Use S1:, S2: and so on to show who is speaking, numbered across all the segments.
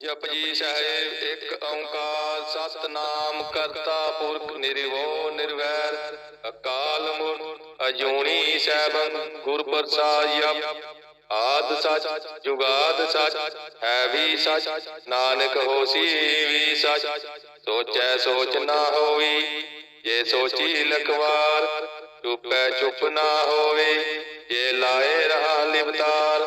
S1: ਜਪਜੀ ਸਾਹਿਬ ਇੱਕ ਓੰਕਾਰ ਸਤਨਾਮ ਕਰਤਾ ਪੁਰਖ ਨਿਰਭਉ ਨਿਰਵੈਰ। ਅਕਾਲ ਮੂਰਤ ਅਜੂਨੀ ਸੈਭੰ ਗੁਰ ਪ੍ਰਸਾਦ ਆਦ ਸਚ ਜੁਗਾਦ ਸਚ ਹੈ ਵੀ ਸਚ ਨਾਨਕ ਹੋਸੀ ਵੀ ਸਚ। ਸੋਚੈ ਸੋਚ ਨਾ ਹੋਈ ਜੇ ਸੋਚੀ ਲਖਵਾਰ ਚੁੱਪੈ ਚੁੱਪ ਨਾ ਹੋਵੇ ਜੇ ਲਾਏ ਰਹਾ ਲਿਵਤਾਰ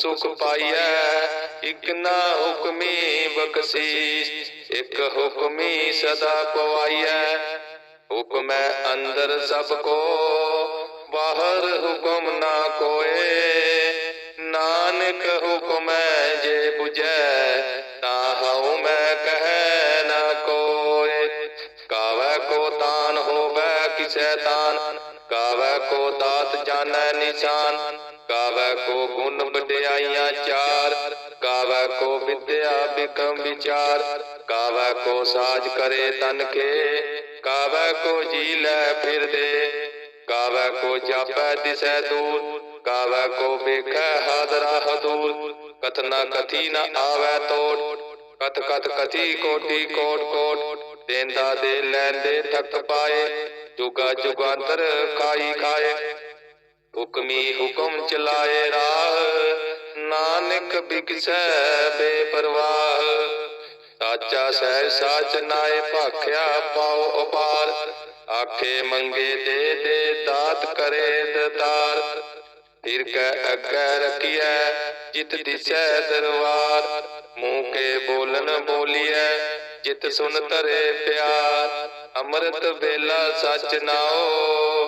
S1: ਸੁਖ ਪਾਈਐ। ਇਕ ਨਾ ਹੁਕਮੀ ਬਖਸ਼ੀਸ਼, ਇਕ ਹੁਕਮੀ ਸਦਾ ਪਵਾਈਐ। ਹੁਕਮੈ ਅੰਦਰ ਸਭ ਕੋ, ਬਾਹਰ ਹੁਕਮ ਨਾ ਕੋਏ। ਨਾਨਕ ਹੁਕਮੈ ਜੇ 부ਜੈ ਤਾ ਹਉ ਮੈਂ ਕਹਿ ਨਾ ਕੋਏ। ਕਾਵੈ ਕੋ ਤਾਨ ਹੋਵੈ ਕਿਸੈ ਤਾਨ, ਕਾਵੈ ਕੋ ਦਾਤ ਜਾਣੈ ਨਿਸ਼ਾਨ ਕੋ ਗੁਣ ਵਡਿਆਈਆਂ ਚਾਰ, ਕਾਵੈ ਕੋ ਵਿਦਿਆ ਬਿਕਮ ਵਿਚਾਰ, ਕਾਵੈ ਕੋ ਸਾਜ ਕਰੇ ਤਨ ਕੇ, ਕਾਵੈ ਕੋ ਜੀ ਲੈ ਫਿਰਦੇ ਕਾਵੈ ਕੋ ਜਾਪੈ ਦਿਸੈ ਦੂਰ, ਕਾਵੈ ਕੋ ਵੇਖੈ ਹਾਦਰਾ ਹਦੂਰ ਕਥਨਾ ਕਥੀ ਨ ਆਵੈ ਤੋੜ ਕਤ ਕਤ ਕਥੀ ਕੋਟੀ ਕੋਟ ਕੋਟ, ਦੇਂਦਾ ਦੇ ਲੈਂਦੇ ਥਕ ਪਾਏ, ਜੁਗਾ ਜੁਗਾਂਤਰ ਖਾਈ ਖਾਏ ਹੁਕਮੀ ਹੁਕਮ ਚਲਾਏ ਰਾਹ। ਨਾਨਕ ਬਿਕਸੈ ਬੇਪਰਵਾਹ। ਸਾਚਾ ਸਹਿ ਸਾਚ ਨਾਏ ਭਾਖਿਆ ਪਾਉ ਅਪਾਰ ਆਖੇ ਮੰਗੇ ਦੇ ਦੇ ਦਾਤ ਕਰੇ ਦਤਾਰ। ਫਿਰ ਕੈ ਅੱਗੇ ਰਖੀਐ, ਜਿਤ ਦਿਸੈ ਦਰਬਾਰ। ਮੂੰਹ ਕੇ ਬੋਲਨ ਬੋਲੀਐ, ਜਿਤ ਸੁਨ ਤਰੇ ਪਿਆਰ। ਅੰਮ੍ਰਿਤ ਵੇਲਾ ਸਚ ਨਾਓ।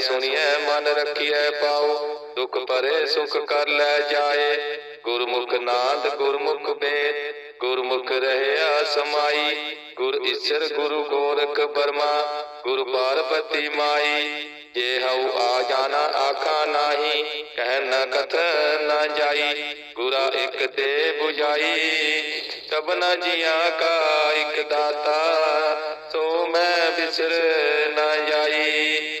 S1: ਸੁਣੀਐ ਮਨ ਰੱਖੀਐ ਪਾਉ ਦੁਖ ਭਰੇ ਸੁਖ ਕਰ ਲੈ ਜਾਏ। ਗੁਰਮੁਖ ਨਾਦ, ਗੁਰਮੁਖ ਵੇਦ ਗੁਰਮੁਖ ਰਹਿਆ ਸਮਾਈ। ਗੁਰ ਈਸ਼ਰ, ਗੁਰੂ ਗੋਰਖ ਬਰਮਾ। ਗੁਰ ਪਾਰਬਤੀ ਮਾਈ। ਜੇ ਹਉ ਆ ਜਾਣਾ, ਆਖਾ ਨਾਹੀ। ਕਹਿ ਨ ਕਥ ਨ ਜਾਈ। ਗੁਰਾ ਇਕ ਦੇ 부ਜਾਈ ਸਭਨਾ ਜੀਆਂ ਕਾ ਇਕ ਦਾਤਾ। ਸੋ ਮੈਂ ਬਿਸਰ ਨ ਜਾਈ।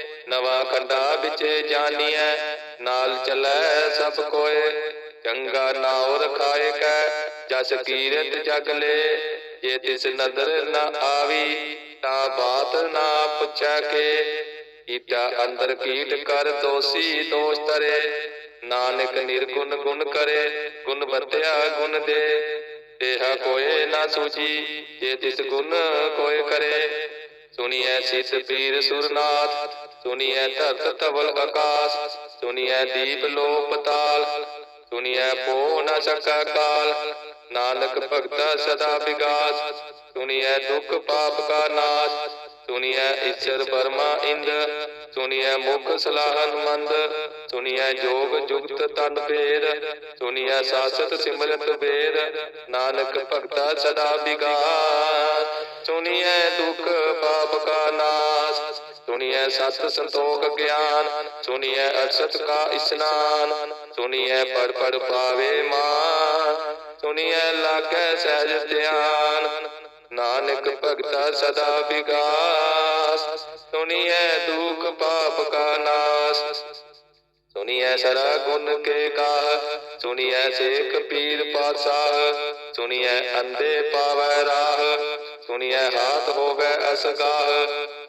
S1: ਨਵਾਂ ਖੰਡਾ ਵਿੱਚ ਜਾਣੀਐ ਨਾਲ ਚੱਲੈ ਸਭ ਕੋਏ। ਚੰਗਾ ਨਾਉ ਰਖਾਏ ਕੈ, ਜਸ ਕੀਰਤ ਜਗ ਲੈ। ਜੇ ਤਿਸ ਨਦਰ ਨ ਆਵੀ, ਤਾਂ ਬਾਤ ਨਾ ਪੁੱਛੈ ਕੇ। ਕੀਟਾ ਅੰਦਰ ਕੀਟ ਕਰ ਦੋਸੀ ਦੋਸ਼ ਤਰੇ ਨਾਨਕ ਨਿਰਗੁਣ ਗੁਣ ਕਰੇ, ਗੁਣ ਬਤਿਆ ਗੁਣ ਦੇ। ਦੇਹਾ ਕੋਏ ਨਾ ਸੂਜੀ ਜੇ ਤਿਸ ਗੁਣ ਕੋਏ ਕਰੇ। ਸੁਣੀਐ ਸਿਤ ਪੀਰ ਸੁਰਨਾਥ ਸੁਣੀਐ ਧਰਤ ਧਵਲ ਆਕਾਸ, ਸੁਣੀਐ ਦੀਪ ਲੋ ਪਤਾਲ, ਸੁਣੀਐ ਪੋ ਨ ਸਕਾ ਕਾਲ। ਨਾਨਕ ਭਗਤਾ ਸਦਾ ਵਿਗਾਸ, ਸੁਣੀਐ ਦੁਖ ਪਾਪ ਕਾ ਨਾਸ਼, ਸੁਣੀਐ ਈਸ਼ਰ ਬਰਮਾ ਇੰਦ, ਸੁਣੀਐ ਮੁਖ ਸਲਾਹਨ ਮੰਦ ਸੁਣੀਐ ਜੋਗ ਜੁਗਤ ਤਨ ਭੇਦ, ਸੁਣੀਐ ਸਾਸਤ ਸਿਮਰਤ ਵੇਦ ਨਾਨਕ ਭਗਤਾ ਸਦਾ ਵਿਗਾਸ, ਸੁਣੀਐ ਦੁਖ ਪਾਪ ਕਾ ਨਾਸ਼ ਸੁਣੀਐ ਸਤ ਸੰਤੋਖ ਗਿਆਨ, ਸੁਣੀਐ ਅਰਸਤ ਕਾ ਇਸਨਾਨ, ਸੁਣੀਐ ਪੜ ਪੜ ਪਾਵੇ ਮਾਨ, ਸੁਣੀਐ ਲਾਗੈ ਸਹਿਜ ਧਿਆਨ। ਨਾਨਕ ਭਗਤਾ ਸਦਾ ਵਿਗਾਸ, ਸੁਣੀਐ ਦੁਖ ਪਾਪ ਕਾ ਨਾਸ। ਸੁਣੀਐ ਸਰਾ ਗੁਣ ਕੇ ਕਾ ਸੁਣੀਐ ਸੇਖ ਪੀਰ ਪਾਤਸ਼ਾਹ, ਸੁਣੀਐ ਅੰਦੇ ਪਾਵੈ ਰਾਹ, ਸੁਣੀਐ ਹਾਥ ਹੋਵੇ ਅਸਗਾਹ।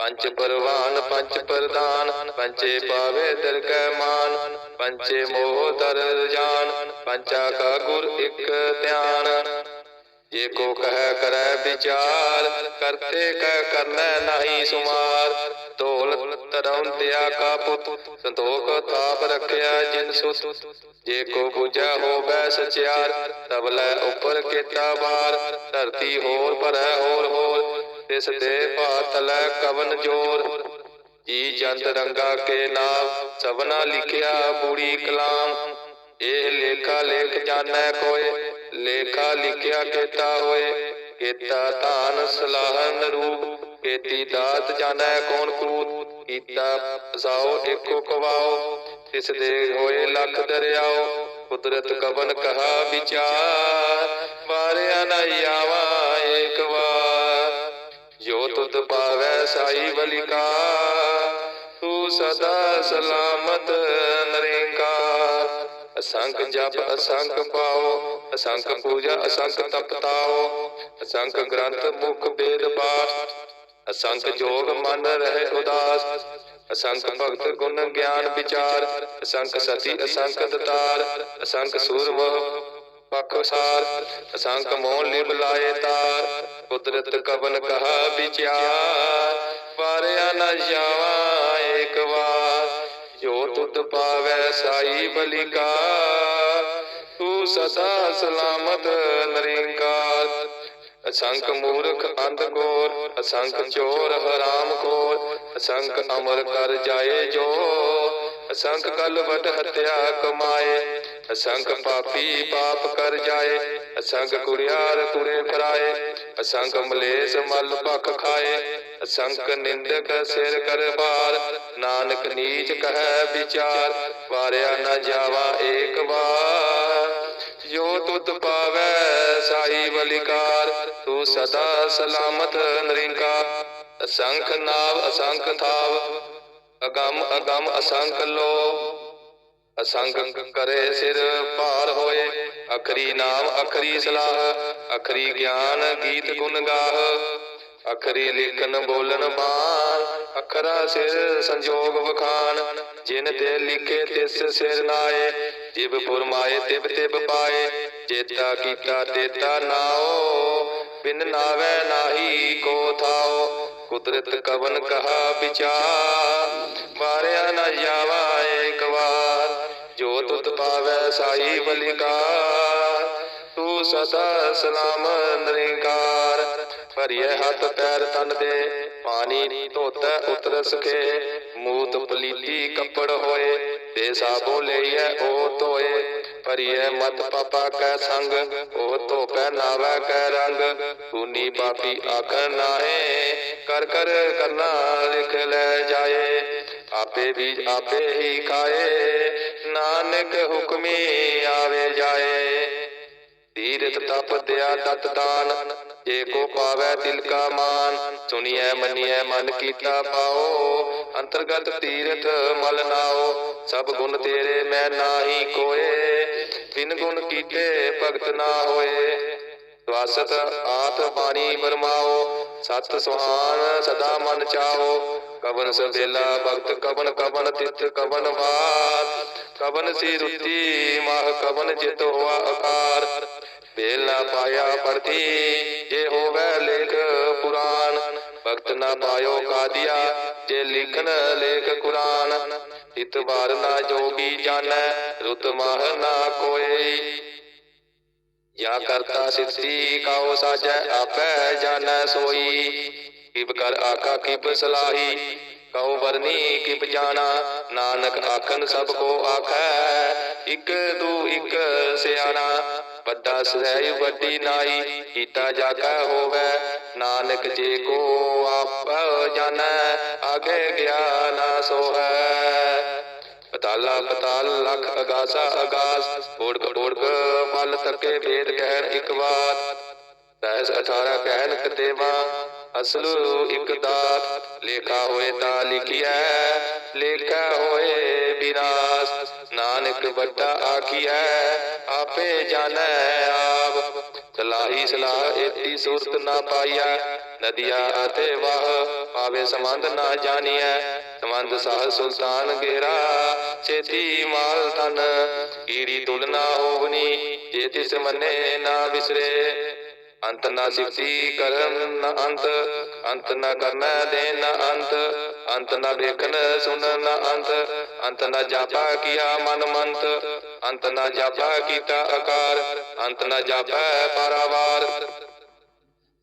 S1: ਪੰਚ ਪਰਵਾਨ ਪੰਚ ਪ੍ਰਦਾਨ ਪੰਚੇ ਪਾਵੇ ਦਰਗਹਿ ਮਾਨ ਪੰਚੇ ਮੋਹ ਦਰ ਜਾਨ ਪੰਚਾ ਕਾ ਗੁਰ ਇਕ ਧਿਆਨ। ਜੇ ਕੋ ਕਹਿ ਕਰੈ ਵਿਚਾਰ, ਕਰਤੇ ਕਹਿ ਕਰਨੈ ਨਹੀਂ ਸੁਮਾਰ। ਢੋਲ ਧਰਮ ਤਿਆ ਕਾ ਪੁੱਤ, ਸੰਤੋਖ ਤਾਪ ਰਖਿਆ ਜਿਨ ਸੁਤ। ਜੇ ਕੋ ਬੁਝਾ ਹੋਵੈ ਸਚਿਆਰ, ਤਬ ਲੈ ਉਪਰ ਕੀਤਾ ਬਾਰ ਧਰਤੀ ਹੋਰ ਭਰੈ ਹੋਰ ਹੋਰ ਤਿਸ ਦੇ ਭਾਤ ਕਵਨ ਜੋਰ। ਜੀ ਜੰਤ ਰੰਗਾ ਕੇ ਨਾਮ, ਸਭਨਾ ਲਿਖਿਆ ਬੂੜੀ ਕਲਾਮ। ਇਹ ਲੇਖਾ ਲੇਖ ਜਾਣੈ ਕੋਏ, ਲੇਖਾ ਲਿਖਿਆ ਕੀਤਾ ਹੋਏ। ਕੀਤਾ ਧਾਨ ਸਲਾਹਨ ਰੂਪ ਕੀਤੀ ਦਾਤ ਜਾਣੈ ਕੌਣ ਕੂਤ। ਕੀਤਾ ਫਸਾਓ ਏਕੋ ਕਵਾਓ, ਤਿਸ ਦੇ ਹੋਏ ਲੱਖ ਦਰਿਆਓ। ਕੁਦਰਤ ਕਵਨ ਕਹਾ ਵਿਚਾਰ ਵਾਰਿਆ ਨ ਆਵਾ ਏਕ ਵਾਰ। ਜੋ ਤੁਧ ਪਾਵੈ ਸਾਈ ਬਲਿਕਾ ਤੂੰ ਸਦਾ ਸਲਾਮਤ ਨਰੇਕਾਰ ਅਸੰਖ ਜਪ ਅਸੰਖ ਪਾਓ ਅਸੰਖ ਪੂਜਾ ਅਸੰਖ ਤਪਤਾਓ ਅਸੰਖ ਗ੍ਰੰਥ ਮੁਖ ਬੇਦ ਪਾਠ ਅਸੰਖ ਜੋਗ ਮਨ ਰਹੇ ਉਦਾਸ ਅਸੰਖ ਭਗਤ ਗੁਣ ਗਿਆਨ ਵਿਚਾਰ ਅਸੰਖ ਸਤੀ ਅਸੰਖ ਦਤਾਰ ਅਸੰਖ ਸੂਰਮ ਪਖਸਾਰ ਅਸੰਖ ਮੋਹ ਲਿਵ ਲਾਏ ਤਾਰ, ਕੁਦਰਤ ਕਵਨ ਕਹਾ ਵਿਚਾਰ, ਵਾਰਿਆ ਨ ਜਾਵਾ ਏਕ ਵਾਰ, ਜੋ ਤੁਧ ਪਾਵੈ ਸਾਈ ਬਲਿਕਾ ਤੂੰ ਸਦਾ ਸਲਾਮਤ ਨਰਿੰਕਾਰ। ਅਸੰਖ ਮੂਰਖ ਅੰਧ ਗੋਰ ਅਸੰਖ ਚੋਰ ਹਰਾਮ ਖੋਰ, ਅਸੰਖ ਅਮਰ ਕਰ ਜਾਏ ਜੋ ਅਸੰਖ ਕਲ ਵਟ ਹਤਿਆ ਕਮਾਏ। ਅਸੰਖ ਪਾਪੀ ਪਾਪ ਕਰ ਜਾਏ, ਅਸੰਗ ਕੁੜਿਆਰ ਤੁਰੇ ਫਰਾਏ, ਅਸੰਗ ਮਲੇਸ਼ ਮਲ ਭਖ ਖਾਏ ਅਸੰਖ ਨਿੰਦਕ ਸਿਰ ਕਰ ਬਾਰ ਨਾਨਕ ਨੀਚ ਕਹੈ ਵਿਚਾਰ, ਵਾਰਿਆ ਨਾ ਜਾਵਾ ਏਕ ਵਾਰ। ਜੋ ਤੁਧ ਪਾਵੈ ਸਾਈ ਬਲਿਕਾਰ ਤੂੰ ਸਦਾ ਸਲਾਮਤ ਨਰਿੰਕਾਰ। ਅਸੰਖ ਨਾਵ ਅਸੰਖ ਥਾਵ, ਅਗੰਮ ਅਗੰਮ ਅਸੰਖ ਲੋ ਅਸੰਖ ਕਰੇ ਸਿਰ ਭਾਰ ਹੋਏ। ਅਖਰੀ ਨਾਮ, ਅਖਰੀ ਸਲਾਹ, ਅਖਰੀ ਗਿਆਨ ਗੀਤ ਗੁਣ ਗਾਹ। ਅਖਰੀ ਲਿਖਨ ਬੋਲਨ ਬਾਣ ਅਖਰਾ ਸਿਰ ਸੰਜੋਗ ਵਖਾਨ ਜਿਨ ਤੇ ਲਿਖੇ ਤਿਸ ਸਿਰ ਨਾਏ, ਜਿਬ ਫੁਰਮਾਏ, ਤਿਬ ਤਿਬ ਪਾਏ। ਜੇਤਾ ਕੀਤਾ, ਤੇਤਾ ਨਾਓ, ਬਿਨ ਨਾਵੇ ਨਾਹੀ ਕੋ ਥਾਓ। ਕੁਦਰਤ ਕਵਨ ਕਹਾ ਵਿਚਾਰ ਵਾਰਿਆ ਨ ਜਾਵਾ ਜੋ ਤੁਧ ਪਾਵੈ ਸਾਈ ਬਲਿਕਾਰ, ਤੂੰ ਸਦਾ ਸਲਾਮ ਨਰਿੰਕਾਰ। ਭਰੀਏ ਹੱਥ ਪੈਰ ਤਨ ਦੇ, ਪਾਣੀ ਧੋਤੈ ਉਤਰ ਸਕੇ। ਮੂਤ ਪਲੀਤੀ ਕੱਪੜ ਹੋਏ ਤੇ ਸਾਬੋ ਲਈਐ ਉਹ ਧੋਏ। ਭਰੀਏ ਮਤ ਪਾਪਾ ਕੈ ਸੰਗ ਉਹ ਧੋਪੈ ਨਾਵੈ ਕੈ ਰੰਗ। ਤੂਨੀ ਪਾਪੀ ਆਖਰ ਨਾਹੇ, ਕਰ ਕਰ ਕਰਨਾ ਲਿਖ ਲੈ ਜਾਏ। ਆਪੇ ਵੀ ਆਪੇ ਹੀ ਖਾਏ ਨਾਨਕ ਹੁਕਮੀ ਆਵੇ ਜਾਏ। ਤੀਰਥ ਤਪ ਦਿਆ ਦਤ ਦਾਨ, ਜੇ ਕੋ ਪਾਵੈ ਤਿਲ ਕਾ ਮਾਨ। ਸੁਣੀਐ, ਮੰਨੀਐ, ਮਨ ਕੀਤਾ ਪਾਓ। ਅੰਤਰਗਤ ਤੀਰਥ ਮਲ ਨਾਓ, ਸਭ ਗੁਣ ਤੇਰੇ ਮੈਂ ਨਾਹੀ ਕੋਏ। ਬਿਨ ਗੁਣ ਕੀਤੇ ਭਗਤ ਨਾ ਹੋਏ। ਸਵਾਸਤ ਆਤ ਬਾਣੀ ਬਰਮਾਓ, ਸਤ ਸੁਹਾਨ ਸਦਾ ਮਨ ਚਾਓ। ਕਵਨ ਸਬੇਲਾ ਭਗਤ ਕਵਨ ਕਵਨ ਤਿਤ ਕਵਨ ਬਾਤ ਕਬਨ ਸੀ ਰੁਤੀ ਮਾਹ ਕਬਨ ਜਿਤ ਹੋਆ ਆਕਾਰ। ਬੇਲ ਨਾ ਪਾਇਆ ਪਰਤੀ ਜੇ ਹੋਵੇ ਲੇਖ ਪੁਰਾਨ ਭਗਤ ਨਾ ਪਾਇਓ ਕਾਦੀਆ, ਜੇ ਲਿਖਨ ਲੇਖ ਕੁਰਾਨ। ਇਤਬਾਰ ਨਾ ਜੋਗੀ ਜਾਣੈ, ਰੁਤ ਮਾਹ ਨਾ ਕੋਈ। ਯਾ ਕਰਤਾ ਸਿੱਧੀ, ਕਾਉ ਸਾਜੈ, ਆਪੈ ਜਾਣੈ ਸੋਈ। ਕਿਬ ਕਰ ਆਖਾ ਕਿਬ ਸਲਾਹੀ। ਕਉ ਵਰਨੀ ਕਿਬ ਜਾਣਾ ਨਾਨਕ ਆਖਨ, ਸਭ ਕੋ ਆਖੈ, ਇਕ ਦੂ ਇਕ ਸਿਆਣਾ। ਵੱਡਾ ਸਹਿ ਵੱਡੀ ਨਾਈ, ਕੀਤਾ ਜਾਗਾ ਹੋਵੇ। ਨਾਨਕ ਜੇ ਕੋ ਆਪ ਜਾਣੈ, ਆਗੇ ਗਿਆਨ ਸੋਹੈ। ਪਤਾਲਾ, ਪਤਾਲ, ਲਖ ਅਗਾਸਾ, ਅਗਾਸ ਓੜਕ ਓੜਕ ਮਲ ਤੱਕੇ ਭੇਦ ਕਹਿਣ ਇੱਕ ਵਾਰ। ਰਹਿਸ 18 ਕਹਿਣ ਕਤੇਵਾ ਅਸਲ ਇੱਕ ਦਾਤ ਲੇਖਾ ਹੋਏ ਤਾਂ ਲਿਖਿਆ ਲੇਖਾ ਹੋਏ ਵਿਨਾਸ਼ ਨਾਨਕ ਵੱਡਾ ਆਖੀਐ, ਆਪੇ ਜਾਣੈ ਆਪ। ਸਲਾਹੀ ਸਲਾਹ ਏਤੀ ਸੂਰਤ ਨਾ ਪਾਈਆ ਨਦੀਆਂ ਅਤੇ ਵਾਹ ਪਾਵੇ ਸੰਬੰਧ ਨਾ ਜਾਣੀਐ। ਸੰਬੰਧ ਸਾਹ ਸੁਲਤਾਨ ਗੇਰਾ, ਛੇਤੀ ਮਾਲ ਤਨ ਕੀੜੀ ਤੁਲਨਾ ਹੋਵਨੀ, ਜੇ ਤਿਸ ਮੰਨੇ ਨਾ ਵਿਸਰੇ। ਅੰਤ ਨਾ ਸਿਫਤੀ ਕਰਨ ਨਾ ਅੰਤ ਅੰਤ ਨਾ ਕਰਨਾ ਦੇ ਨਾ ਅੰਤ ਅੰਤ ਨਾ ਵੇਖਣ ਸੁਣਨ ਨ ਅੰਤ ਅੰਤ ਨਾ ਜਾਪਾ ਕੀਆ ਮਨ ਮੰਤ, ਅੰਤ ਨਾ ਜਾਪਾ ਕੀਤਾ ਆਕਾਰ, ਅੰਤ ਨਾ ਜਾਪਾ ਪਾਰਾਵਾਰ।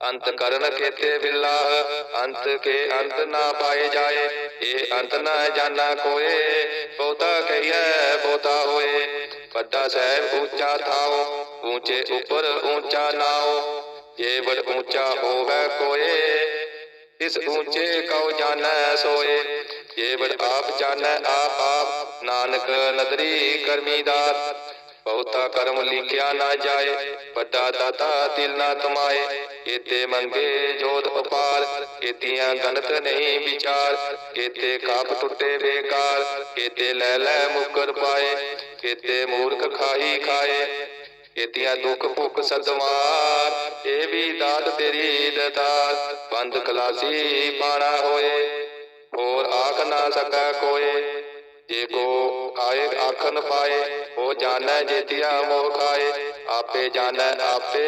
S1: ਅੰਤ ਕਰਨ ਕੇਤੇ ਬਿਲਾ, ਅੰਤ ਕੇ ਅੰਤ ਨਾ ਪਾਏ ਜਾਏ ਇਹ ਅੰਤ ਨਾ ਜਾਣਾ ਕੋਏ ਬਹੁਤਾ ਕਹੀਐ ਬਹੁਤਾ ਹੋਏ। ਵੱਡਾ ਸਹਿਬ ਉੱਚਾ ਥਾਓ ਉੱਚੇ ਉੱਪਰ ਉੱਚਾ ਨਾਓ। ਜੇ ਵਡ ਉੱਚਾ ਹੋਵੇ ਕੋਏ, ਇਸ ਉੱਚੇ ਕਉ ਜਾਣੈ ਸੋਏ। ਜੇ ਵਡ ਆਪ ਜਾਣੈ ਆਪ ਆਪ, ਨਾਨਕ ਨਦਰੀ ਕਰਮੀ ਦਾਤ। ਬਹੁਤਾ ਕਰਮ ਲਿਖਿਆ ਨਾ ਜਾਏ, ਵੱਡਾ ਦਾਤਾ ਦਿਲ ਨਾ ਤਮਾਏ। ਕੀਤੇ ਮੰਗੇ ਜੋਤ ਉਪਾਰ, ਕੀਤੀਆਂ ਗਨਤ ਨਹੀਂ ਵਿਚਾਰ। ਕੀਤੇ ਕਾਪ ਟੁੱਟੇ ਬੇਕਾਰ, ਕੀਤੇ ਲੈ ਲੈ ਮੁਕਰ ਪਾਏ। ਕੀਤੇ ਮੂਰਖ ਖਾਈ ਖਾਏ, ਕੀਤੀਆਂ ਦੁੱਖ ਭੁੱਖ ਸਦਮਾਰ। ਇਹ ਵੀ ਦਾਤ ਤੇਰੀ ਦਤਾਰ ਬੰਦ ਖਲਾਸੀ ਪਾਣਾ ਹੋਏ, ਹੋਰ ਆਖ ਨਾ ਸਕੈ ਕੋਏ। ਜੇ ਕੋ ਆਏ ਆਖਨ ਪਾਏ ਉਹ ਜਾਣੈ ਜੇਤਿਆ ਮੋਹ ਖਾਏ ਆਪੇ ਜਾਣੈ ਆਪੇ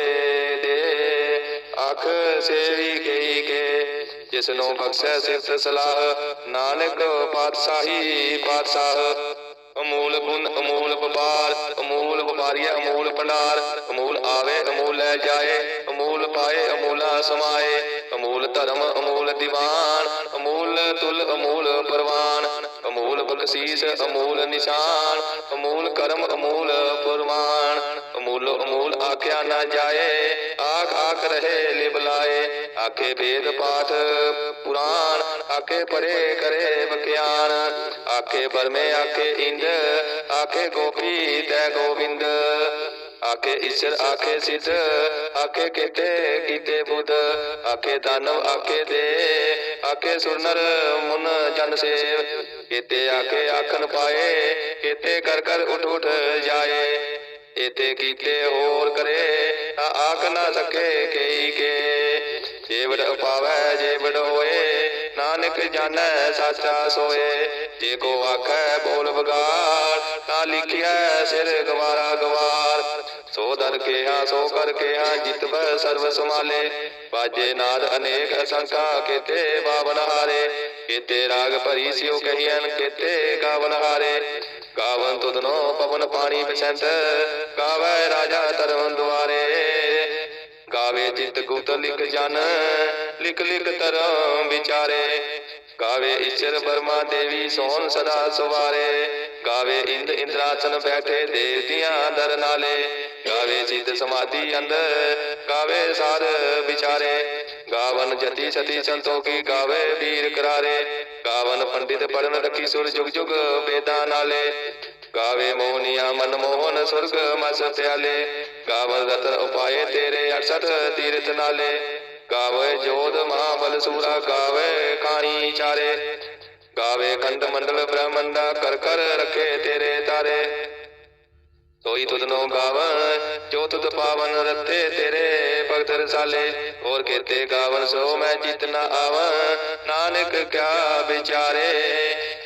S1: ਦੇ। ਆਖ ਸੇਵੀ ਗਈ ਕੇ ਜਿਸ ਨੂੰ ਬਖਸ਼ੈ ਸਿਫਤ ਸਲਾਹ, ਨਾਨਕ ਪਾਤਸ਼ਾਹੀ ਪਾਤਸ਼ਾਹ ਅਮੂਲ ਗੁਣ ਅਮੂਲ ਵਪਾਰ ਅਮੂਲ ਵਪਾਰੀਆ ਅਮੂਲ ਭੰਡਾਰ ਅਮੂਲ ਆਵੇ ਅਮੂਲ ਲੈ ਜਾਏ ਅਮੂਲ ਪਾਏ, ਅਮੂਲਾ ਸਮਾਏ। ਅਮੂਲ ਧਰਮ, ਅਮੂਲ ਦੀਵਾਨ। ਅਮੂਲ ਤੁਲ, ਅਮੂਲ ਪਰਵਾਨ। ਅਮੂਲ ਬਖਸ਼ੀਸ, ਅਮੂਲ ਨਿਸ਼ਾਨ। ਅਮੂਲ ਕਰਮ, ਅਮੂਲ ਪੁਰਮਾਨ ਅਮੂਲ ਅਮੂਲ ਆਖਿਆ ਨਾ ਜਾਏ। ਆਖ ਆਖ ਰਹੇ ਲਿਬਲਾਏ ਆਖੇ ਵੇਦ ਪਾਠ ਪੁਰਾਣ ਆਖੇ ਪਰੇ ਕਰੇ ਬਖਿਆਨ ਆਖੇ ਬਰਮੇ ਆਖੇ ਇੰਦ। ਆਖੇ ਗੋਪੀ ਤੈ ਗੋਬਿੰਦ ਆਖੇ ਈਸ਼ਰ, ਆਖੇ ਸਿੱਧ, ਆਖੇ ਕੀਤੇ ਕੀਤੇ ਬੁੱਧ। ਆਖੇ ਦਾਨਵ ਆਖੇ ਦੇ, ਆਖੇ ਸੁਰਨਰ, ਮੁਨ ਜਨ ਸੇਵ। ਕੀਤੇ ਆਖੇ ਆਖਣ ਪਾਏ, ਕੀਤੇ ਕਰ ਕਰ ਉਠ ਉਠ ਜਾਏ। ਇਤੇ ਕੀਤੇ ਹੋਰ ਕਰੇ ਆਖ ਨਾ ਸਕੇ ਕਈ ਕੇ। ਜੇਵੜ ਪਾਵੈ ਜੇਵੜ ਹੋਏ ਨਾਨਕ ਜਾਣੈ ਸਾਚਾ ਸੋਏ। ਜੇ ਕੋ ਆਖੈ ਬੋਲ ਬਗਾੜ ਤਾਂ ਲਿਖਿਆ ਸਿਰ ਗਵਾਰਾ ਗਵਾਰ। ਸੋ ਦਰ ਕਿਹਾ, ਸੋ ਕਰ ਕਿਹਾ ਜਿਤਵ ਸਰਬ ਸਮਾਲੇ ਬਾਜੇ ਨਾਦ ਅਨੇਕ ਅਸੰਕਾ ਕੀਤੇ ਬਾਵਨ ਹਾਰੇ। ਕੀਤੇ ਰਾਗ ਭਰੀ ਸਿਉ ਕਹੀਐਨ, ਕੀਤੇ ਗਾਵਨ ਹਾਰੇ। ਗਾਵਨ ਤੁਧਨੋ ਪਵਨ ਪਾਣੀ ਬਸੰਤ ਗਾਵੇ ਰਾਜਾ ਧਰਮ ਦੁਆਰੇ। ਗਾਵੇ ਜਿਤ ਗੁਪਤ ਲਿਖ ਜਨ ਲਿਖ ਲਿਖ ਧਰਮ ਵਿਚਾਰੇ। ਗਾਵੇ ਈਸ਼ਰ ਬਰਮਾ ਦੇਵੀ ਸੋਹਣ ਸਦਾ ਸੁਵਾਰੇ। ਗਾਵੇ ਇੰਦ ਇੰਦਰਾਸਨ ਬੈਠੇ ਦੇਵਤੀਆਂ ਦਰ ਨਾਲੇ। ਗਾਵੇ ਸਿੱਧ ਸਮਾਧੀ ਅੰਦਰ ਗਾਵੇ ਸਾਧ ਵਿਚਾਰੇ। ਗਾਵਨ ਜਤੀ ਸਤੀ ਸੰਤੋਖੀ ਗਾਵੇ ਵੀਰ ਕਰਾਰੇ। ਗਾਵਨ ਪੰਡਿਤ ਪੜਨ ਰਖੀ ਸੁਰ ਜੁਗ ਜੁਗ ਵੇਦਾਂ ਨਾਲੇ। ਗਾਵੇ ਮੋਹਨੀਆ ਮਨ ਮੋਹਨ ਸੁਰਗ ਮਸ ਪਿਆਲੇ। ਗਾਵਨ ਰਤਨ ਉਪਾਏ ਤੇਰੇ 68 ਤੀਰਥ ਨਾਲੇ। ਗਾਵੇ ਜੋਧ ਮਹਾਬਲ ਸੂਰਾ, ਗਾਵੇ ਕਾਣੀ ਚਾਰੇ। ਗਾਵੇ ਖੰਡ ਮੰਡਲ ਬ੍ਰਹਮੰਡਾ ਕਰ ਕਰ ਰਖੇ ਤੇਰੇ ਤਾਰੇ। ਸੋਈ ਤੁਧਨੋ ਗਾਵਨ ਜੋ ਤੁਧ ਪਾਵਨ ਰਤੇ ਤੇਰੇ ਭਗਤ ਰਸਾਲੇ। ਹੋਰ ਕੀਤੇ ਗਾਵਨ ਸੋ ਮੈਂ ਜਿਤ ਨ ਆਵਨ ਨਾਨਕ ਕਿਆ ਵਿਚਾਰੇ।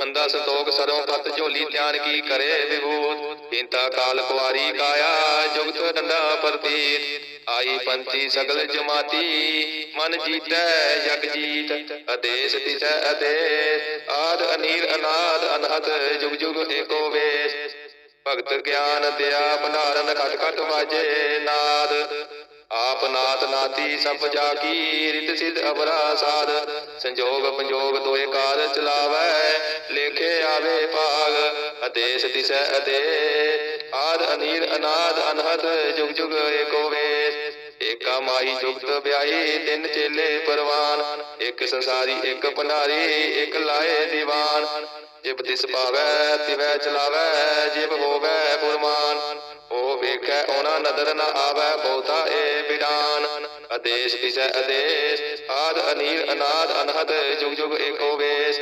S1: ਮੰਦਾ ਸੰਤੋਖ ਸਰੋਂ ਪਤ ਝੋਲੀ ਧਿਆਨ ਕੀ ਕਰੇ ਵਿਭੂਤ? ਪਿੰਤਾ ਕਾਲ ਕੁਆਰੀ ਕਾਇਆ, ਜੁਗਤ ਡੰਡਾ ਪ੍ਰਤੀਤ। ਆਈ ਪੰਥੀ ਸਗਲ ਜਮਾਤੀ, ਮਨ ਜੀਤੈ ਜਗ ਜੀਤ। ਅਦੇਸ ਤਿਸੈ ਅਦੇਸ ਆਦ ਅਨੀਰ ਅਨਾਦ ਅਨਹਦ, ਜੁਗ ਜੁਗ ਏਕੋ ਵੇਸ। ਭਗਤ ਗਿਆਨ ਦਿਆ ਭੰਡਾਰਨ ਘਟ ਘਟ ਵਾਜੇ ਨਾਦ। ਆਪ ਨਾਤ ਨਾਤੀ ਸਭ ਜਾ ਕੀ ਰਿਤ ਸਿਧ ਅਬਰਾ ਸਾਧ ਸੰਜੋਗ ਪੰਜੋਗ ਦੋਏ ਕਾਰ ਚਲਾਵੈ, ਲੇਖੇ ਆਵੇ ਭਾਗ ਅਦੇਸ ਦਿਸੈ ਅਦੇ। ਆਦ ਅਨੀਰ ਅਨਾਦ ਅਨਹਦ, ਜੁਗ ਜੁਗ ਏਕੋ ਵੇਸ ਏਕਾ ਮਾਈ ਜੁਗਤ ਵਿਆਹੀ, ਤਿੰਨ ਚੇਲੇ ਪਰਵਾਨ। ਇੱਕ ਸੰਸਾਰੀ, ਇੱਕ ਭੰਡਾਰੀ, ਇੱਕ ਲਾਏ ਦੀਵਾਨ। ਜਿਬ ਤਿਸ ਪਾਵੈ ਤਿਵੈ ਚਲਾਵੈ ਜਿਬ ਹੋਵੈ ਫੁਰਮਾਨ ਉਹ ਵੇਖੈ, ਉਹਨਾਂ ਨਦਰ ਨ ਆਵੈ, ਬਹੁਤਾ ਏ ਬਿਡਾਨ। ਆਦੇਸ਼ ਦਿਸੈ, ਆਦੇਸ਼, ਆਦ ਅਨੀਲ, ਅਨਾਦ, ਅਨਹਦ, ਜੁਗ ਜੁਗ ਏਕੋ ਵੇਸ।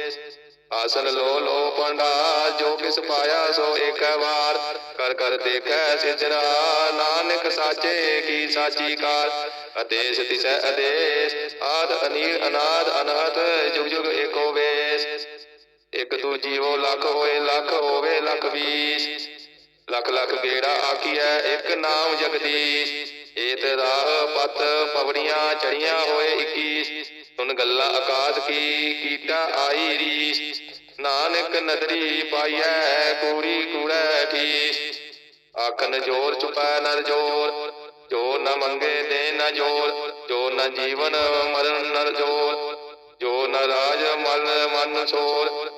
S1: ਆਸਨ ਲੋ ਲੋ ਪੰਡਾ ਜੋ ਕਿਸ ਪਾਇਆ ਸੋ ਏਕ ਵਾਰ। ਕਰ ਕਰ ਦੇਖੈ ਸਿਜਰਾ ਨਾਨਕ ਸਾਚੇ ਕੀ ਸਾਚੀ ਕਾਰ। ਆਦੇਸ਼ ਦਿਸੈ, ਆਦੇਸ਼, ਆਦ ਅਨੀਰ ਅਨਾਦ, ਅਨਹਦ, ਜੁਗ ਜੁਗ ਏਕੋ ਵੇਸ। ਇੱਕ ਦੂ ਜੀਵੋ ਲੱਖ ਹੋਏ, ਲੱਖ ਹੋਵੇ, ਲੱਖ ਵੀਸ ਲੱਖ ਲੱਖ ਗੇੜਾ ਆਖੀਐ, ਇੱਕ ਨਾਮ ਜਗਦੀਸ਼। ਏਤ ਰਾਹ ਪਤ ਪਵੜੀਆਂ ਚੜੀਆਂ ਹੋਏ 21 ਸੁਨ ਗੱਲਾਂ ਆਕਾਸ਼ ਕੀ, ਕੀਟਾ ਆਈ ਰੀਸ। ਨਾਨਕ ਨਦਰੀ ਪਾਈਐ, ਕੂੜੀ ਕੂੜੈ ਠੀਸ। ਆਖਨ ਜੋਰ ਚੁਪੈ ਨਰ ਜੋਰ, ਜੋ ਨ ਮੰਗੇ ਦੇ ਨ ਜੋਰ, ਜੋ ਨ ਜੀਵਨ ਮਰਨ ਨਰ ਜੋਰ, ਜੋ ਨ ਰਾਜ ਮਨ ਮਨ ਸੋਰ।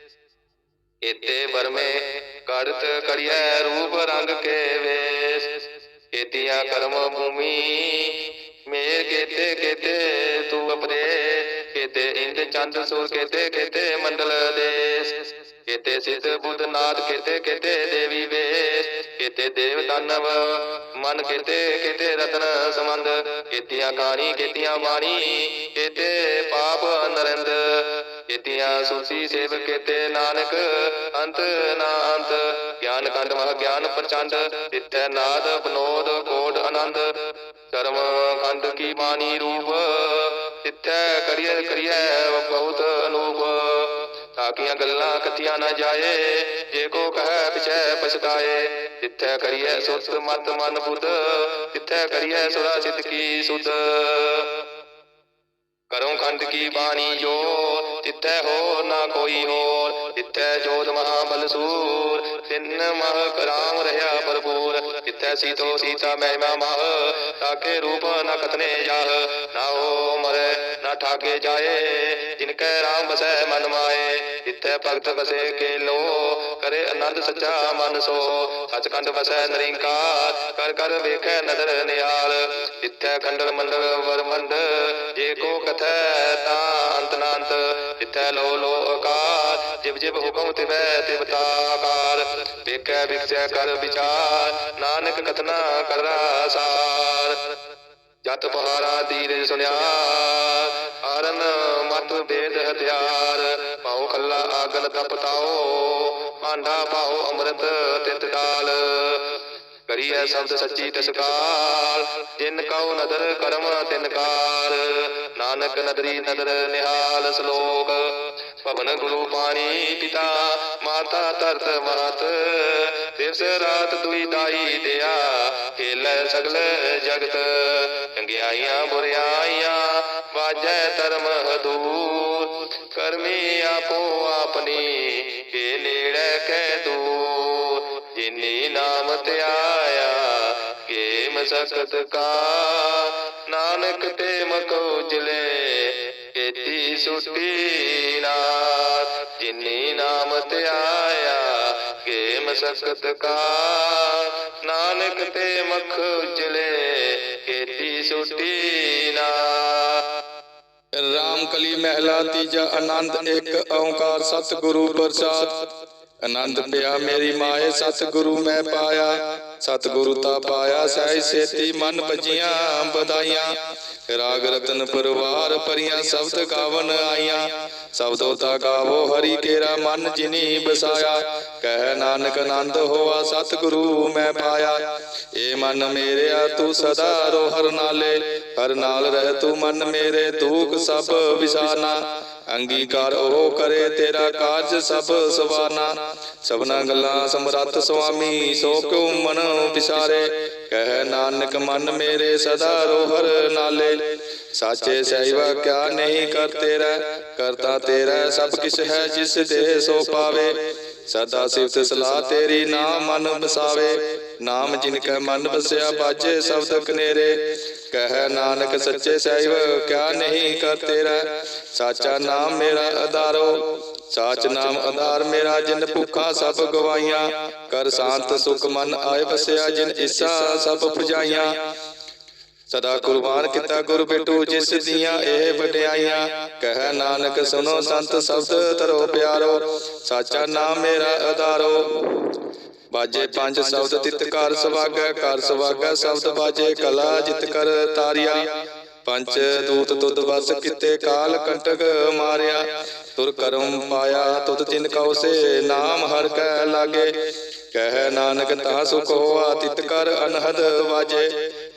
S1: ਇਤੇ ਬਰਮੇ ਕਰਤ ਕਰਿਐ ਰੂਪ ਰੰਗ ਕੇ ਵੇਸ। ਕੇਤੀਆਂ ਕਰਮ ਭੂਮੀ ਮੇਰ ਕੇਤੇ ਕੇਤੇ ਤੂ ਅਪਰੇ ਕੇਤੇ ਇੰਦ ਚੰਦ ਸੂਰ, ਕੇਤੇ ਕੇਤੇ ਮੰਡਲ ਦੇਸ। ਕੇਤੇ ਸਿੱਧ ਬੁੱਧ ਨਾਦ, ਕੇਤੇ ਕੇਤੇ ਦੇਵੀ ਵੇਸ। ਕੇਤੇ ਦੇਵ ਦਾਨਵ ਮਨ, ਕੇਤੇ ਕੇਤੇ ਰਤਨ ਸਮੰਦ ਕੇਤੀਆਂ ਕਾਣੀ ਕੇਤੀਆਂ ਬਾਣੀ, ਕੇਤੇ ਪਾਪ ਨਰਿੰਦ। ਕੇਤੀਆਂ ਸੁਸੀ ਸੇਵ ਕੇਤੇ ਨਾਨਕ, ਅੰਤ ਨਾ ਅੰਤ। ਗਿਆਨ ਕੰਡ ਮਹ ਗਿਆਨ ਪ੍ਰਚੰਡ, ਤਿੱਥੈ ਨਾਦ ਬਨੋਦ ਕੋਟ ਆਨੰਦ। ਕਰਮ ਖੰਡ ਕੀ ਬਾਣੀ ਰੂਪ, ਤਿੱਥੈ ਕਰੀਏ ਕਰੀਏ ਬਹੁਤ ਅਨੂਪ। ਤਾਕੀਆਂ ਗੱਲਾਂ ਕਥੀਆਂ ਨਾ ਜਾਏ, ਜੇ ਕੋ ਕਹੈ ਪਿਛੈ ਪਛਤਾਏ। ਤਿੱਥੈ ਕਰੀਏ ਸੁਰਤ ਮਤ ਮਨ ਬੁੱਧ, ਤਿੱਥੈ ਕਰੀਏ ਸੁਰਾ ਸਿੱਧ ਕੀ ਸੁਧ। ਕਰਮ ਖੰਡ ਕੀ ਬਾਣੀ ਜੋ ਤਿੱਥੈ ਹੋ ਨਾ ਕੋਈ ਹੋਰ ਤਿੱਥੈ ਜੋਤ ਮਹਾ ਸੂਰ ਤਿੰਨ ਮਹ ਕਰਾਮ ਰਹਾ ਭਰਪੂਰ ਤਿੱਥੈ ਸੀਤੋ ਸੀਤਾ ਮਹਿਮਾ ਮਹ ਤਾਕੇ ਰੂਪ ਨ ਕਤਨੇ ਜਾਹ, ਨਾ ਹੋ ਮਰੇ, ਨਾ ਠਾਕੇ ਜਾਏ, ਜਿਨ ਕੈ ਰਾਮ ਬਸੈ ਮਨ ਮਾਏ ਤਿੱਥੈ ਭਗਤ ਬਸੇ ਕੇ ਲੋ ਕਰੇ ਆਨੰਦ ਸੱਚਾ ਮਨ ਸੋ, ਸਚਖੰਡ ਵਸੈ ਨਰਿੰਕਾਰ, ਕਰ ਕਰ ਵੇਖੈ ਨਦਰ ਨਿਹਾਲ ਤਿੱਥੈ ਖੰਡਲ ਮੰਡਲ ਵਰਮੰਡ, ਜੇ ਕੋ ਕਥੈ ਤਾਂ ਅੰਤ ਨਾ ਤਿਥੈ ਲੋ ਲੋ ਅਕਾਰ ਜਿਵ ਜਿਵ ਹੁਕਮ ਤਿਵੈ ਤਿਵ ਤਾਕਾਰ। ਵੇਖੈ ਵਿਖਸੈ ਕਰ ਵਿਚਾਰ, ਨਾਨਕ ਕਥਨਾ ਕਰਦਾ ਸਾਰ। ਜਤ ਪਹਾਰਾ ਤੀਰ ਸੁਨਿਆ ਹਰਨ ਮਤ ਬੇਦ ਹਥਿਆਰ। ਪਾਉ ਖੱਲਾ ਆਗਨ ਤਪਤਾਓ ਆਂਡਾ ਪਾਉ ਅੰਮ੍ਰਿਤ ਤਿਤ ਡਾਲ ਕਰੀਐ ਸ਼ਬਦ ਸੱਚੀ ਤਸਕਾਰ। ਜਿਨ ਕਉ ਨਦਰ ਕਰਮ ਤਿਨ ਕਾਰ। ਨਾਨਕ ਨਦਰੀ ਨਦਰ ਨਿਹਾਲ ਸ਼ਲੋਕ। ਭਵਨ ਗੁਰੂ ਪਾਣੀ ਪਿਤਾ ਮਾਤਾ ਤਰਤ ਮਾਤ। ਦਿਵਸ ਰਾਤ ਦੁਈ ਦਾਈ ਦਿਆ ਖੇਲੈ ਸਗਲ ਜਗਤ। ਚੰਗਿਆਈਆਂ ਬੁਰਿਆਈਆਂ ਵਾਜੈ ਧਰਮ ਹਦੂਰ ਕਰਮੀ ਆਪੋ ਆਪਣੀ ਕੇ ਨੇੜੇ ਕੈ ਦੂਰ ਜਿਨੀ ਨਾਮ ਧਿਆਇਆ ਕੇ ਮਸਕਤ ਕਾ। ਨਾਨਕ ਤੇ ਮਕ ਉਜਲੇ ਕੀਤੀ ਸੁਟੀ ਨਾਥ ਜਿਨੀ ਨਾਮ ਧਿਆਇਆ ਕੇ ਮਸਕਤ ਕਾ। ਨਾਨਕ ਤੇ ਮਖ ਉਜਲੇ ਕੀਤੀ ਸੁਟੀ ਨਾਥ
S2: ਰਾਮ ਕਲੀ ਮਹਿਲਾ ਤੀਜਾ ਆਨੰਦ ਇੱਕ ਓੰਕਾਰ ਸਤਿਗੁਰੂ ਪ੍ਰਸਾਦ। ਆਨੰਦ ਪਿਆ ਮੇਰੀ ਮਾਏ, ਸਤਿਗੁਰੂ ਮੈਂ ਪਾਇਆ। ਸਤਿਗੁਰੂ ਤਾ ਪਾਇਆ ਸਹਿ ਸੇਤੀ ਮਨ ਭਜੀਆਂ ਬਧਾਈਆਂ ਰਾਗ ਰਤਨ ਪਰਵਾਰ ਪਰੀਆਂ ਸ਼ਬਦ ਗਾਵਨ ਆਈਆਂ। ਸ਼ਬਦੋ ਤਾ ਗਾਵੋ ਹਰੀ ਕੇਰਾ ਮਨ ਜਿਨੀ ਬਸਾਇਆ। ਕਹਿ ਨਾਨਕ ਆਨੰਦ ਹੋਆ, ਸਤਿਗੁਰੂ ਮੈਂ ਪਾਇਆ। ਏ ਮਨ ਮੇਰਿਆ, ਤੂੰ ਸਦਾ ਰੋ ਹਰ ਨਾਲੇ। ਹਰ ਨਾਲ ਰਹਿ ਤੂੰ ਮਨ ਮੇਰੇ, ਦੁਖ ਸਭ ਵਿਸਾਰਨਾ ਅੰਗੀਕਾਰ ਉਹ ਕਰੇ, ਤੇਰਾ ਕਾਜ ਸਭ ਸਵਾਰਨਾ ਸਭਨਾ ਗੱਲਾਂ ਸਮਰੱਥ ਸੁਆਮੀ, ਸੋ ਕਿਉ ਮਨ ਵਿਸਾਰੇ? ਕਹਿ ਨਾਨਕ ਮਨ ਮੇਰੇ, ਸਦਾ ਰੋਹਰ ਨਾਲੇ। ਸਾਚੇ ਸਹਿਵਾ ਕਿਆ ਨਹੀਂ ਕਰ ਤੇਰਾ ਕਰਤਾ ਤੇਰਾ ਸਭ ਕਿਛ ਹੈ ਜਿਸ ਦੇ ਸੋ ਪਾਵੇ। ਸਦਾ ਸਿਫਤ ਸਲਾਹ ਤੇਰੀ ਨਾਮ ਮਨ ਬਸਾਵੇ ਨਾਮ ਜਿਨ ਕੈ ਮਨ ਬਸਿਆ ਬਾਜੇ ਸ਼ਬਦ ਕਨੇਰੇ। ਕਹਿ ਨਾਨਕ ਸੱਚੇ ਸਹਿਬ ਕਿਆ ਨਹੀਂ ਕਰ ਤੇਰਾ ਸਾਚਾ ਨਾਮ ਮੇਰਾ ਆਧਾਰੋ ਸਾਚ ਨਾਮ ਆਧਾਰ ਮੇਰਾ ਜਿਨ ਭੁੱਖਾ ਸਭ ਗਵਾਈਆਂ। ਕਰ ਸ਼ਾਂਤ ਸੁਖ ਮਨ ਆਏ ਬਸਿਆ ਜਿਨ ਇਸਾ ਸਭ ਪੁਜਾਈਆਂ। ਸਦਾ ਕੁਰਬਾਨ ਕੀਤਾ ਗੁਰ ਬੇਟੂ ਜਿਸ ਦੀਆਂ ਇਹ ਵਡਿਆਈਆਂ। ਕਹਿ ਨਾਨਕ ਸੁਨੋ ਸੰਤ ਸ਼ਬਦ ਤਰੋ ਪਿਆਰੋ। ਸਾਚਾ ਨਾਮ ਮੇਰਾ ਆਧਾਰੋ ਬਾਜੇ ਪੰਜ ਸ਼ਬਦ ਤਿਤ ਕਰ ਸਵਾਗੈ ਕਰ ਸਵਾਗੈ ਸ਼ਬਦ ਬਾਜੇ ਕਲਾ ਜਿਤ ਕਰ ਤਾਰਿਆ। ਪੰਜ ਦੂਤ ਤੁਧ ਵਸ ਕਿਤੇ ਕਾਲ ਕੰਟਕ ਮਾਰਿਆ। ਤੁਰ ਕਰਮ ਪਾਇਆ ਤੁਧ ਜਿਨ ਕਉ ਸੇ ਨਾਮ ਹਰ ਕੈ ਲਾਗੇ। ਕਹਿ ਨਾਨਕ ਤਾ ਸੁਖ ਹੋਆ ਤਿਤ ਕਰ ਅਨਹਦ ਵਾਜੇ।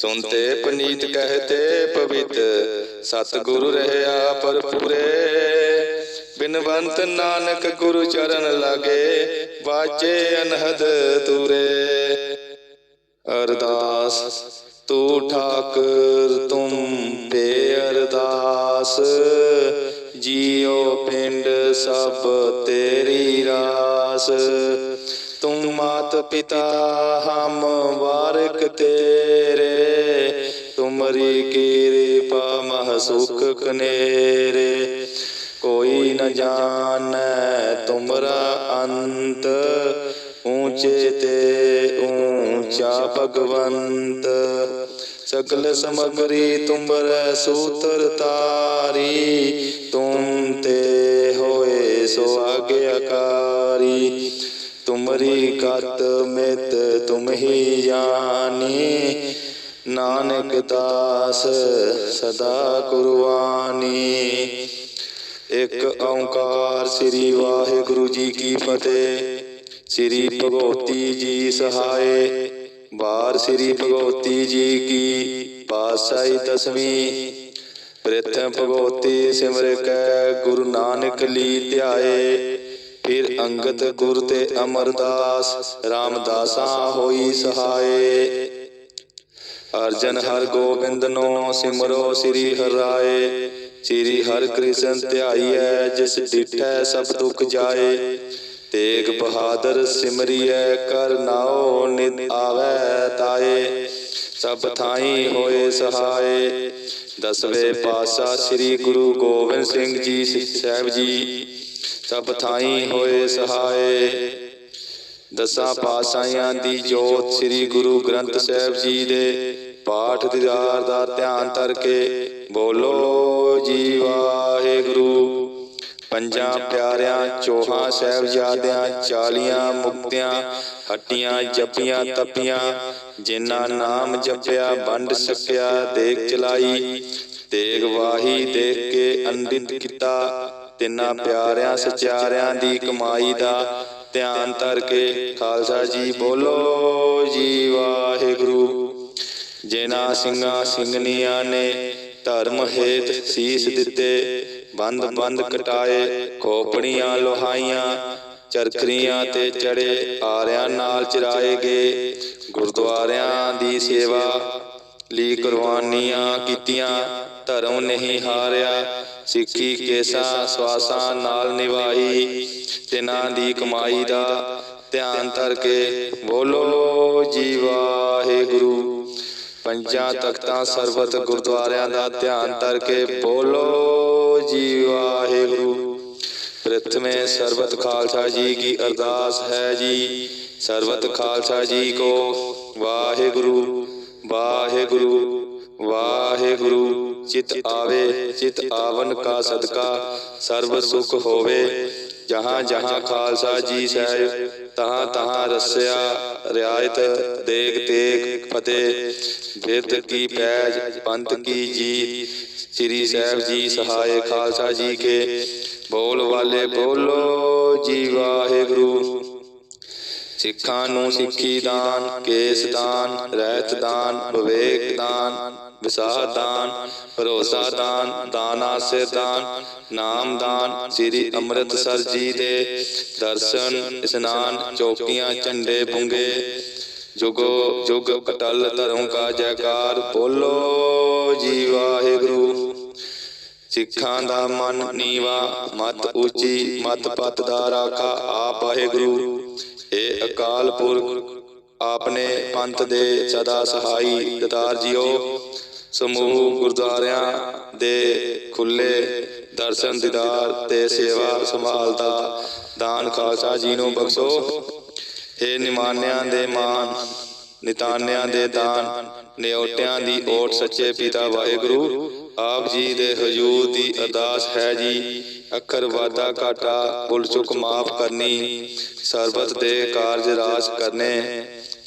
S2: ਸੁਨਤੇ ਪਨੀਤ ਕਹਤੇ ਪਵਿੱਤ, ਸਤਿਗੁਰੂ ਰਹਿਆ ਪਰਪੂਰੇ ਬਿਨਵੰਤ ਨਾਨਕ ਗੁਰੂ ਚਰਨ ਲਾਗੇ ਵਾਜੇ ਅਨਹਦ ਤੂਰੇ। ਅਰਦਾਸ, ਤੂੰ ਠਾਕਰ, ਤੁਮ ਪੇ ਅਰਦਾਸ। ਜੀਉ ਪਿੰਡ ਸਭ ਤੇਰੀ ਰਾਸ। ਤੂੰ ਮਾਤ ਪਿਤਾ ਹਮ ਵਾਰਕ ਤੇਰੇ, ਤੁਮਰੀ ਕਿਰਪਾ ਮਹ ਸੁਖ ਕਨੇਰੇ। ਕੋਈ ਨ ਜਾਣੈ ਤੁਮਰਾ ਅੰਤ, ਊਚੇ ਤੇ ਊਂਚਾ ਭਗਵੰਤ। ਸਗਲ ਸਮਗਰੀ ਤੁਮਰੇ ਸੂਤਰ ਤਾਰੀ, ਤੁਮ ਤੇ ਹੋਏ ਸੋ ਆਗਿਆਕਾਰੀ। ਤੁਮਰੀ ਕਤ ਮਿਤ ਤੁਮ ਜਾਣੀ ਨਾਨਕ ਦਾਸ ਸਦਾ ਕੁਰਬਾਨੀ। ਇੱਕ ਓੰਕਾਰ ਸ੍ਰੀ ਵਾਹਿਗੁਰੂ ਜੀ ਕੀ ਫਤਿਹ। ਸ੍ਰੀ ਭਗਵਤੀ ਜੀ ਸਹਾਏ। ਬਾਰ ਸ੍ਰੀ ਭਗਵਤੀ ਜੀ ਕੀ ਪਾਸਾਈ ਦਸਵੀਂ। ਪ੍ਰਥਮ ਭਗਵਤੀ ਸਿਮਰ ਕੈ ਗੁਰੂ ਨਾਨਕ ਲੀ ਧਿਆਏ। ਫਿਰ ਅੰਗਦ ਗੁਰ ਤੇ ਅਮਰਦਾਸ ਰਾਮਦਾਸਾਂ ਹੋਈ ਸਹਾਏ। ਅਰਜਨ ਹਰ ਗੋਬਿੰਦ ਨੋ ਸਿਮਰੋ ਸ੍ਰੀ ਹਰਿ ਸ੍ਰੀ ਹਰ ਕ੍ਰਿਸ਼ਨ ਧਿਆਈਐ, ਜਿਸ ਡਿਠੈ ਸਭ ਦੁਖ ਜਾਏ। ਤੇਗ ਬਹਾਦਰ ਸਿਮਰਿਐ, ਕਰ ਨਾਉ ਨਿਤ ਆਵੈ ਤਾਏ। ਸਭ ਥਾਈ ਹੋਏ ਸਹਾਏ। ਦਸਵੇਂ ਪਾਤਸ਼ਾਹ ਸ੍ਰੀ ਗੁਰੂ ਗੋਬਿੰਦ ਸਿੰਘ ਜੀ ਸਾਹਿਬ ਜੀ। ਸਭ ਥਾਈ ਹੋਏ ਸਹਾਏ। ਦਸਾਂ ਪਾਤਸ਼ਾਹਾਂ ਦੀ ਜੋਤ ਸ੍ਰੀ ਗੁਰੂ ਗ੍ਰੰਥ ਸਾਹਿਬ ਜੀ ਦੇ ਪਾਠ ਦੀਦਾਰ ਦਾ ਧਿਆਨ ਧਰ ਕੇ ਬੋਲੋ ਜੀ ਵਾਹਿਗੁਰੂ। ਪੰਜਾਂ ਪਿਆਰਿਆਂ ਚੋਹਾਂ ਸਾਹਿਬਜ਼ਾਦਿਆਂ ਚਾਲੀਆਂ ਮੁਕਤਿਆਂ ਹੱਟੀਆਂ ਜੱਪੀਆਂ ਤਪੀਆਂ ਜਿਨ੍ਹਾਂ ਨਾਮ ਜਪਿਆ ਵੰਡ ਸਕਿਆ ਦੇਖ ਚਲਾਈ। ਤੇਗ ਵਾਹੀ ਦੇਖ ਕੇ ਅੰਡਿਤ ਕੀਤਾ ਤਿੰਨਾਂ ਪਿਆਰਿਆਂ ਸਚਿਆਰਿਆਂ ਦੀ ਕਮਾਈ ਦਾ ਧਿਆਨ ਧਰ ਕੇ ਖਾਲਸਾ ਜੀ ਬੋਲੋ ਜੀ ਵਾਹਿਗੁਰੂ। ਜਿਨ੍ਹਾਂ ਸਿੰਘਾਂ ਸਿੰਘਨੀਆਂ ਨੇ ਧਰਮ ਹੇਤ ਸੀਸ ਦਿੱਤੇ ਬੰਦ ਬੰਦ ਕਟਾਏ ਖੋਪੜੀਆਂ ਲੋਹਾਈਆਂ ਚਰਖਰੀਆਂ ਤੇ ਚੜੇ ਆਰਿਆਂ ਨਾਲ ਚਰਾਏ ਗਏ ਗੁਰਦੁਆਰਿਆਂ ਦੀ ਸੇਵਾ ਲਈ ਕੁਰਬਾਨੀਆਂ ਕੀਤੀਆਂ ਧਰਮ ਨਹੀਂ ਹਾਰਿਆ ਸਿੱਖੀ ਕੇਸਾਂ, ਸਵਾਸਾਂ ਨਾਲ ਨਿਭਾਈ। ਤਿਨਾਂ ਦੀ ਕਮਾਈ ਦਾ ਧਿਆਨ ਧਰ ਕੇ ਬੋਲੋ, ਜੀ ਵਾਹਿਗੁਰੂ। ਪੰਜਾਂ ਤਖਤਾਂ ਸਰਬਤ ਗੁਰਦੁਆਰਿਆਂ ਦਾ ਧਿਆਨ ਧਰ ਕੇ ਬੋਲੋ, ਜੀ ਵਾਹਿਗੁਰੂ। ਪ੍ਰਥਮੇ ਸਰਬਤ ਖਾਲਸਾ ਜੀ ਕੀ ਅਰਦਾਸ ਹੈ ਜੀ। ਸਰਬਤ ਖਾਲਸਾ ਜੀ ਕੋ ਵਾਹਿਗੁਰੂ ਵਾਹਿਗੁਰੂ। ਵਾਹਿਗੁਰੂ, ਚਿਤ ਆਵੇ, ਚਿਤ ਆਵਨ ਕਾ ਸਦਕਾ, ਸਰਬ ਸੁਖ ਹੋਵੇ। ਜਹਾਂ ਜਹਾਂ ਖਾਲਸਾ ਜੀ ਸਾਹਿਬ, ਤਹਾਂ ਤਹਾਂ ਰਸਿਆ, ਰਿਆਇਤ ਦੇਖ ਤੇਗ ਫਤਿਹ। ਬਿਰਦ ਕੀ ਪੈਜ, ਪੰਥ ਕੀ ਜੀਤ ਸ੍ਰੀ ਸਾਹਿਬ ਜੀ ਸਹਾਇ ਖਾਲਸਾ ਜੀ ਕੇ। ਬੋਲ ਵਾਲੇ ਬੋਲੋ ਜੀ ਵਾਹਿਗੁਰੂ। ਸਿੱਖਾਂ ਨੂੰ ਸਿੱਖੀ ਦਾਨ, ਕੇਸ ਦਾਨ, ਰਹਿਤ ਦਾਨ, ਵਿਵੇਕ ਦਾਨ। ਵਿਸਾਹ ਦਾਨ ਭਰੋਸਾ ਦਾਨ ਦਾਨ ਸਿਰ ਦਾਨ ਨਾਮ ਦਾਨ, ਸ੍ਰੀ ਅੰਮ੍ਰਿਤਸਰ ਜੀ ਦੇ ਦਰਸ਼ਨ, ਇਸਨਾਨ, ਚੌਕੀਆਂ, ਝੰਡੇ ਪੁੰਗੇ, ਜੁਗੋ, ਜੁਗ ਅਟਲ ਧਰਮ ਕਾ ਜੈਕਾਰ, ਬੋਲੋ ਜੀ ਵਾਹਿਗੁਰੂ। ਸਿੱਖਾਂ ਦਾ ਮਨ ਨੀਵਾ, ਮਤ ਉੱਚੀ, ਮਤ ਪਤ ਦਾ ਰਾਖਾ ਆਪ ਵਾਹਿਗੁਰੂ। ਏ ਅਕਾਲ ਪੁਰਖ, ਆਪਨੇ ਪੰਥ ਦੇ ਸਦਾ ਸਹਾਈ ਦਤਾਰ ਜੀਓ। ਸਮੂਹ ਗੁਰਦੁਆਰਿਆਂ ਦੇ ਖੁੱਲੇ ਦਰਸ਼ਨ ਦੀਦਾਰ ਤੇ ਸੇਵਾ ਸੰਭਾਲ ਦਾ ਦਾਨ ਖਾਲਸਾ ਜੀ ਨੂੰ ਬਖਸ਼ੋ। ਏ ਨਿਮਾਨਿਆਂ ਦੇ ਮਾਨ, ਨਿਤਾਨਿਆਂ ਦੇ ਦਾਨ ਨਿਉਟਿਆਂ ਦੀ ਓਟ ਸੱਚੇ ਪਿਤਾ ਵਾਹਿਗੁਰੂ। ਆਪ ਜੀ ਦੇ ਹਜੂਰ ਦੀ ਅਰਦਾਸ ਹੈ ਜੀ, ਅੱਖਰ ਵਾਦਾ ਘਾਟਾ, ਭੁੱਲ ਚੁੱਕ ਮਾਫ ਕਰਨੀ, ਸਰਬਤ ਦੇ ਕਾਰਜ ਰਾਸ ਕਰਨੇ।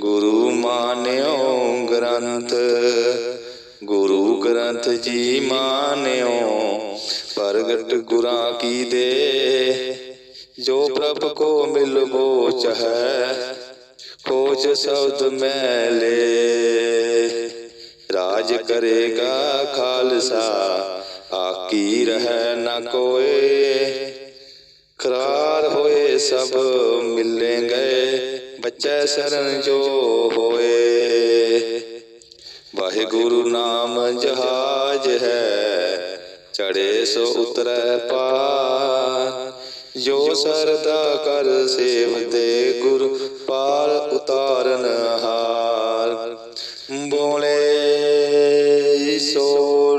S2: ਗੁਰੂ ਮਾਨਿਓ ਗ੍ਰੰਥ, ਗੁਰੂ ਗ੍ਰੰਥ ਜੀ ਮਾਨਿਓ। ਪ੍ਰਗਟ ਗੁਰਾਂ ਕੀ ਦੇ, ਜੋ ਪ੍ਰਭ ਕੋ ਮਿਲਬੋ ਚਹੈ ਖੋਜ ਸ਼ਬਦ ਮੈਲੇ ਰਾਜ ਕਰੇਗਾ ਖਾਲਸਾ, ਆਕੀ ਰਹਿ ਨ ਕੋਏ। ਕਰਾਰ ਹੋਏ ਸਭ ਮਿਲੇ ਗਏ ਬੱਚੇ ਸ਼ਰਨ ਜੋ ਹੋਏ। ਵਾਹਿਗੁਰੂ ਨਾਮ ਜਹਾਜ ਹੈ ਚੜੇ ਸੋ ਉਤਰੈ ਪਾਰ। ਜੋ ਸਰਦਾ ਕਰ ਸੇਵਦੇ ਗੁਰ, ਪਾਰ ਉਤਾਰਨ ਹਾਰ। ਬੋਲੇ ਸੋ